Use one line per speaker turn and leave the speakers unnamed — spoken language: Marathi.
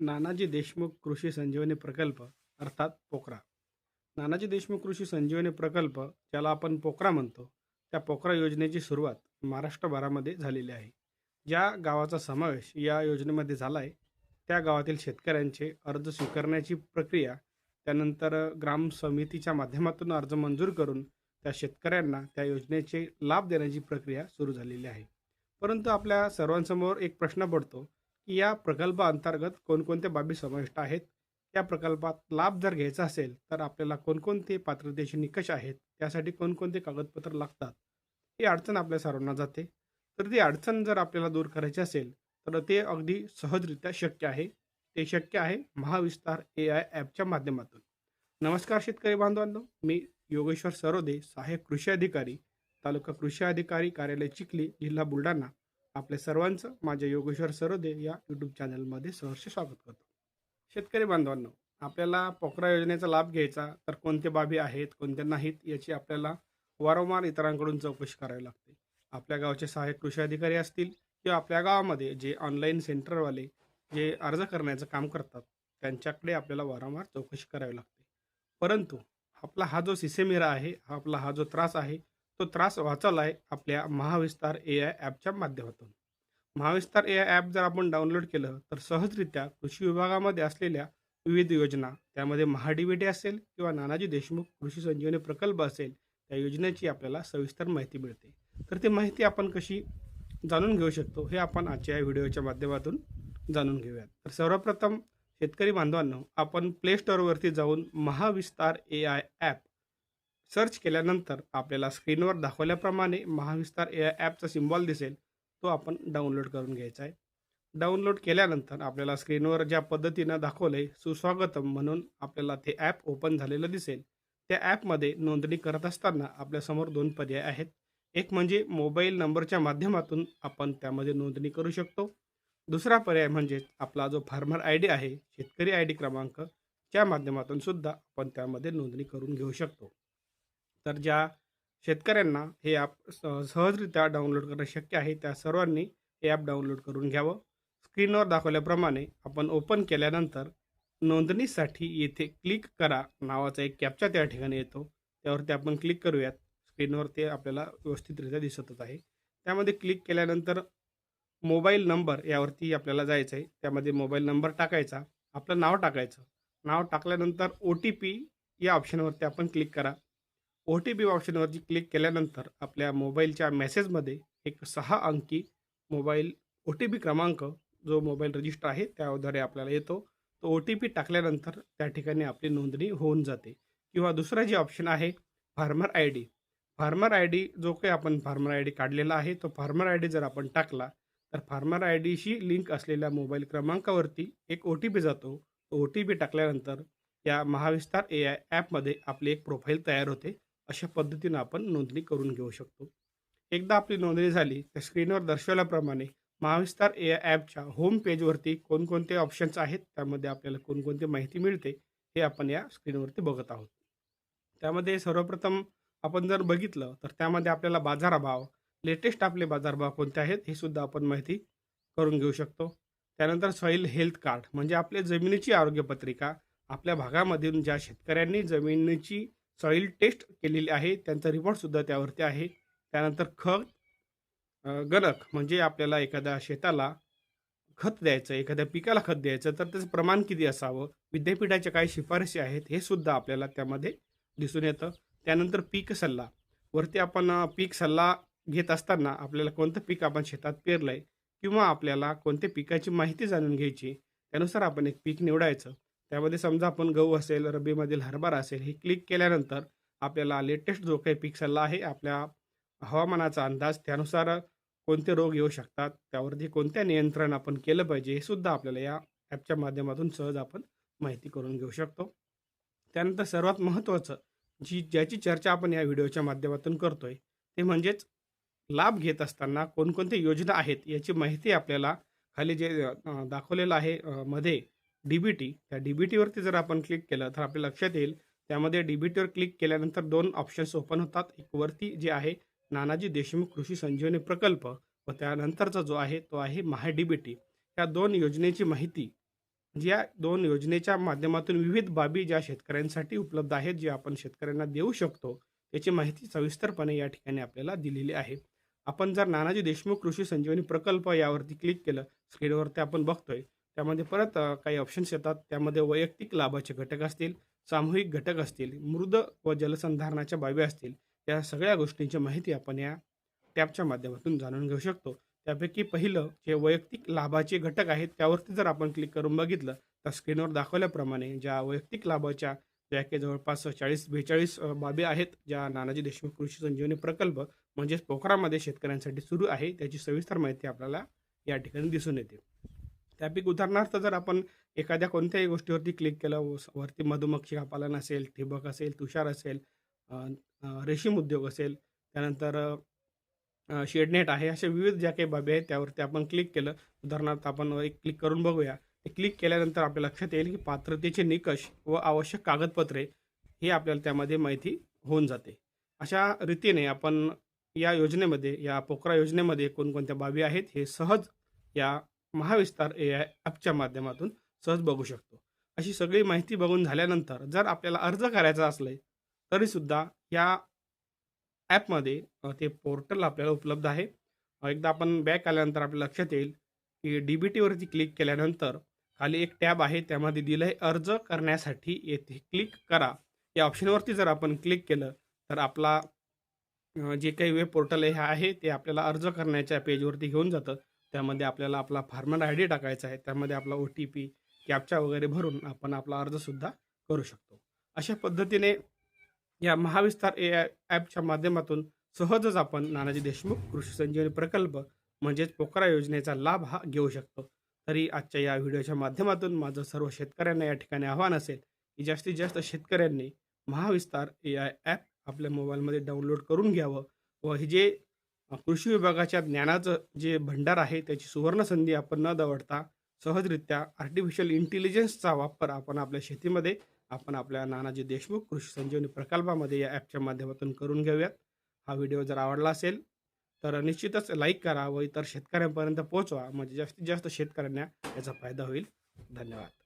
नानाजी देशमुख कृषी संजीवनी प्रकल्प अर्थात पोकरा नानाजी देशमुख कृषी संजीवनी प्रकल्प ज्याला आपण पोकरा म्हणतो त्या पोकरा योजनेची सुरुवात महाराष्ट्रभरामध्ये झालेली आहे. ज्या गावाचा समावेश या योजनेमध्ये झाला आहे त्या गावातील शेतकऱ्यांचे अर्ज स्वीकारण्याची प्रक्रिया त्यानंतर ग्राम समितीच्या माध्यमातून अर्ज मंजूर करून त्या शेतकऱ्यांना त्या योजनेचे लाभ देण्याची प्रक्रिया सुरू झालेली आहे. परंतु आपल्या सर्वांसमोर एक प्रश्न पडतो की या प्रकल्पाअंतर्गत कोणकोणत्या बाबी समाविष्ट आहेत? या प्रकल्पात लाभ जर घ्यायचा असेल तर आपल्याला कोणकोणते पात्रतेचे निकष आहेत? त्यासाठी कोणकोणते कागदपत्र लागतात? ही अडचण आपल्या सर्वांना जाते. तर ती अडचण जर आपल्याला दूर करायची असेल तर ते अगदी सहजरित्या शक्य आहे. ते शक्य आहे महाविस्तार ए आय ॲपच्या माध्यमातून. नमस्कार शेतकरी बांधवांनो. मी योगेश्वर सरोदे सहाय्यक कृषी अधिकारी तालुका कृषी अधिकारी कार्यालय चिखली जिल्हा बुलढाणा. आपल्या सर्वांचं माझ्या योगेश्वर सरोदे या यूट्यूब चॅनलमध्ये सहर्ष स्वागत करतो. शेतकरी बांधवांनो आपल्याला पोखरा योजनेचा लाभ घ्यायचा तर कोणत्या बाबी आहेत कोणत्या नाहीत याची आपल्याला वारंवार इतरांकडून चौकशी करावी लागते. आपल्या गावचे सहाय्यक कृषी अधिकारी असतील किंवा आपल्या गावामध्ये जे ऑनलाईन सेंटरवाले जे अर्ज करण्याचं काम करतात त्यांच्याकडे आपल्याला वारंवार चौकशी करावी लागते. परंतु आपला हा जो सिसेमिरा आहे हा आपला हा जो त्रास आहे तो त्रास वाचवला आहे आपल्या महाविस्तार ए आय ॲपच्या माध्यमातून. महाविस्तार ए आय ॲप जर आपण डाउनलोड केलं तर सहजरित्या कृषी विभागामध्ये असलेल्या विविध योजना त्यामध्ये महाडीबीटी असेल किंवा नानाजी देशमुख कृषी संजीवनी प्रकल्प असेल त्या योजनेची आपल्याला सविस्तर माहिती मिळते. तर ती माहिती आपण कशी जाणून घेऊ शकतो हे आपण आजच्या या व्हिडिओच्या माध्यमातून जाणून घेऊयात. तर सर्वप्रथम शेतकरी बांधवांनो आपण प्ले स्टोअरवरती जाऊन Mahavistar A I app search केल्यानंतर आपल्याला स्क्रीनवर दाखवल्याप्रमाणे महाविस्तार ए आय ॲपचा सिम्बॉल दिसेल. तो आपण डाउनलोड करून घ्यायचा आहे. डाउनलोड केल्यानंतर आपल्याला स्क्रीनवर ज्या पद्धतीनं दाखवलं आहे सुस्वागतम म्हणून आपल्याला ते ॲप ओपन झालेलं दिसेल. त्या ॲपमध्ये नोंदणी करत असताना आपल्यासमोर दोन पर्याय आहेत. एक म्हणजे मोबाईल नंबरच्या माध्यमातून आपण त्यामध्ये नोंदणी करू शकतो. दुसरा पर्याय म्हणजे आपला जो फार्मर आय डी आहे शेतकरी आय डी क्रमांक त्या माध्यमातून सुद्धा आपण त्यामध्ये नोंदणी करून घेऊ शकतो. तर ज्या शेतकऱ्यांना हे ॲप सहजरित्या डाउनलोड करणं शक्य आहे. त्या सर्वांनी हे ॲप डाउनलोड करून घ्यावं. स्क्रीनवर दाखवल्याप्रमाणे आपण ओपन केल्यानंतर नोंदणीसाठी येथे क्लिक करा. नावाचा एक कॅप्चा त्या ठिकाणी येतो. त्यावरती आपण क्लिक करूयात. स्क्रीनवर ते आपल्याला व्यवस्थितरित्या दिसतच आहे. त्यामध्ये क्लिक केल्यानंतर मोबाईल नंबर यावरती आपल्याला जायचं आहे. त्यामध्ये मोबाईल नंबर टाकायचा. आपलं नाव टाकायचं. नाव टाकल्यानंतर ओ टी पी या ऑप्शनवरती आपण क्लिक करा. ओ टी पी ऑप्शनवरती क्लिक केल्यानंतर आपल्या मोबाईलच्या मेसेजमध्ये एक सहा अंकी मोबाईल ओ टी पी क्रमांक जो मोबाईल रजिस्टर आहे त्याद्वारे आपल्याला येतो. तो ओ टी पी टाकल्यानंतर त्या ठिकाणी आपली नोंदणी होऊन जाते. किंवा दुसरं जे ऑप्शन आहे farmer I D farmer I D जो काही आपण फार्मर आय डी काढलेला आहे तो फार्मर आय डी जर आपण टाकला तर फार्मर आय डीशी लिंक असलेल्या मोबाईल क्रमांकावरती एक ओ टी पी जातो. तो ओ टी पी टाकल्यानंतर या महाविस्तार ए आय ॲपमध्ये आपली एक प्रोफाईल तयार होते. अशा पद्धतीनं आपण नोंदणी करून घेऊ शकतो. एकदा आपली नोंदणी झाली तर स्क्रीनवर दर्शवल्याप्रमाणे महाविस्तार ए आय ॲपच्या होम पेजवरती कोणकोणते ऑप्शन्स आहेत त्यामध्ये आपल्याला कोणकोणती माहिती मिळते हे आपण या स्क्रीनवरती बघत आहोत. त्यामध्ये सर्वप्रथम आपण जर बघितलं तर त्यामध्ये आपल्याला बाजारभाव लेटेस्ट आपले बाजारभाव कोणते आहेत हे सुद्धा आपण माहिती करून घेऊ शकतो. त्यानंतर सॉईल हेल्थ कार्ड म्हणजे आपल्या जमिनीची आरोग्यपत्रिका आपल्या भागामधून ज्या शेतकऱ्यांनी जमिनीची सॉईल टेस्ट केलेली आहे. त्यांचा रिपोर्टसुद्धा त्यावरती आहे. त्यानंतर खत गणक म्हणजे आपल्याला एखाद्या शेताला खत द्यायचं एखाद्या पिकाला खत द्यायचं तर त्याचं प्रमाण किती असावं? विद्यापीठाच्या काही शिफारसी आहेत हे सुद्धा आपल्याला त्यामध्ये दिसून येतं. त्यानंतर पीक सल्ला. वरती आपण पीक सल्ला घेत असताना आपल्याला कोणतं पीक आपण शेतात पेरलं आहे किंवा आपल्याला कोणत्या पिकाची माहिती जाणून घ्यायची त्यानुसार आपण एक पीक निवडायचं. त्यामध्ये समजा आपण गहू असेल रब्बीमधील हरभरा असेल हे क्लिक केल्यानंतर आपल्याला लेटेस्ट जो काही पीक सल्ला आहे आपल्या हवामानाचा अंदाज त्यानुसार कोणते रोग येऊ शकतात त्यावरती कोणत्या नियंत्रण आपण केलं पाहिजे हे सुद्धा आपल्याला या ॲपच्या माध्यमातून सहज आपण माहिती करून घेऊ शकतो. त्यानंतर सर्वात महत्त्वाचं जी ज्याची चर्चा आपण या व्हिडिओच्या माध्यमातून करतोय ते म्हणजेच लाभ घेत असताना कोणकोणत्या योजना आहेत याची माहिती आपल्याला खाली जे दाखवलेलं आहे मध्ये डी बी टी त्या डी बी टीवरती जर आपण क्लिक केलं तर आपल्या लक्षात येईल. त्यामध्ये डी बी टीवर क्लिक केल्यानंतर दोन ऑप्शन्स ओपन होतात. एक वरती जे आहे नानाजी देशमुख कृषी संजीवनी प्रकल्प व त्यानंतरचा जो आहे तो आहे महा डी बी टी या दोन योजनेची माहिती ज्या या दोन योजनेच्या माध्यमातून विविध बाबी ज्या शेतकऱ्यांसाठी उपलब्ध आहेत जे आपण शेतकऱ्यांना देऊ शकतो त्याची माहिती सविस्तरपणे या ठिकाणी आपल्याला दिलेली आहे. आपण जर नानाजी देशमुख कृषी संजीवनी प्रकल्प यावरती क्लिक केलं स्क्रीनवरती आपण बघतोय. त्यामध्ये परत काही ऑप्शन्स येतात. त्यामध्ये वैयक्तिक लाभाचे घटक असतील सामूहिक घटक असतील मृद व जलसंधारणाच्या बाबी असतील या सगळ्या गोष्टींची माहिती आपण या टॅबच्या माध्यमातून जाणून घेऊ शकतो. त्यापैकी पहिलं जे वैयक्तिक लाभाचे घटक आहेत त्यावरती जर आपण क्लिक करून बघितलं तर स्क्रीनवर दाखवल्याप्रमाणे ज्या वैयक्तिक लाभाच्या ज्या की जवळपास चाळीस बेचाळीस बाबी आहेत ज्या नानाजी देशमुख कृषी संजीवनी प्रकल्प म्हणजेच पोखरामध्ये शेतकऱ्यांसाठी सुरू आहे त्याची सविस्तर माहिती आपल्याला या ठिकाणी दिसून येते. त्यापैकी उदाहरणार्थ जर आपण एखाद्या कोणत्याही गोष्टीवरती क्लिक केलं व- वरती मधुमक्षिका पालन असेल ठिबक असेल तुषार असेल रेशीम उद्योग असेल त्यानंतर शेडनेट आहे अशा विविध ज्या काही बाबी आहेत त्यावरती आपण क्लिक केलं. उदाहरणार्थ आपण एक क्लिक करून बघूया. ते क्लिक केल्यानंतर आपल्या लक्षात येईल की पात्रतेचे निकष व आवश्यक कागदपत्रे हे आपल्याला त्यामध्ये माहिती होऊन जाते. अशा रीतीने आपण या योजनेमध्ये या पोकरा योजनेमध्ये कोणकोणत्या बाबी आहेत हे सहज या महाविस्तार ए आय ॲपच्या माध्यमातून सहज बघू शकतो. अशी सगळी माहिती बघून झाल्यानंतर जर आपल्याला अर्ज करायचा असले तरीसुद्धा या ॲपमध्ये ते पोर्टल आपल्याला उपलब्ध आहे. एकदा आपण बॅक आल्यानंतर आपल्या लक्षात येईल की डी बी टीवरती क्लिक केल्यानंतर खाली एक टॅब आहे त्यामध्ये दिलं आहे अर्ज करण्यासाठी येथे क्लिक करा. या ऑप्शनवरती जर आपण क्लिक केलं तर आपला जे काही वेब पोर्टल आहे आहे ते आपल्याला अर्ज करण्याच्या पेजवरती घेऊन जातं. त्यामध्ये आपल्याला आपला फार्मर आय डी टाकायचा आहे त्यामध्ये आपला ओ टी पी कॅपचा वगैरे भरून आपण आपला अर्जसुद्धा करू शकतो. अशा पद्धतीने या महाविस्तार ए आय ॲपच्या माध्यमातून सहजच आपण नानाजी देशमुख कृषी संजीवनी प्रकल्प म्हणजेच पोकरा योजनेचा लाभ हा घेऊ शकतो. तरी आजच्या या व्हिडिओच्या माध्यमातून माझं सर्व शेतकऱ्यांना या ठिकाणी आव्हान असेल की जास्तीत जास्त शेतकऱ्यांनी महाविस्तार ए आय ॲप आपल्या मोबाईलमध्ये डाउनलोड करून घ्यावं व हे जे कृषी विभागाच्या ज्ञानाचं जे भंडार आहे त्याची सुवर्ण संधी आपण न दवडता सहजरित्या आर्टिफिशियल इंटेलिजन्सचा वापर आपण आपल्या शेतीमध्ये आपण आपल्या नानाजी देशमुख कृषी संजीवनी प्रकल्पामध्ये या ॲपच्या माध्यमातून करून घेऊयात. हा व्हिडिओ जर आवडला असेल तर निश्चितच लाईक करा व इतर शेतकऱ्यांपर्यंत पोहोचवा. म्हणजे जास्तीत जास्त शेतकऱ्यांना याचा फायदा होईल. धन्यवाद.